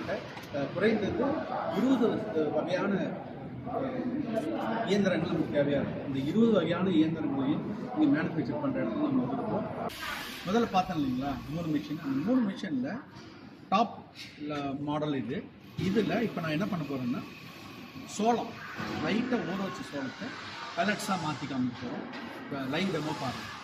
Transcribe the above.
நம்மகிட்ட குறைந்தது இருபது வகையான இயந்திரங்கள் நமக்கு தேவையாக இருக்கும். இந்த இருபது வகையான இயந்திரங்களையும் இங்கே மேனுஃபேக்சர் பண்ணுற இடத்துல நம்ம வந்துருக்கோம். முதல்ல பார்த்தோம் இல்லைங்களா? மூணு மிஷின் அந்த மூணு மிஷினில் டாப் மாடல் இது. இதில் இப்போ நான் என்ன பண்ண போகிறேன்னா சோளம். லைட்டாக ஊற வச்ச சோளத்தை பலட்ஸாக மாற்றி காமிக்க போகிறோம் இப்போ லைன் டெமோ பாருங்கள்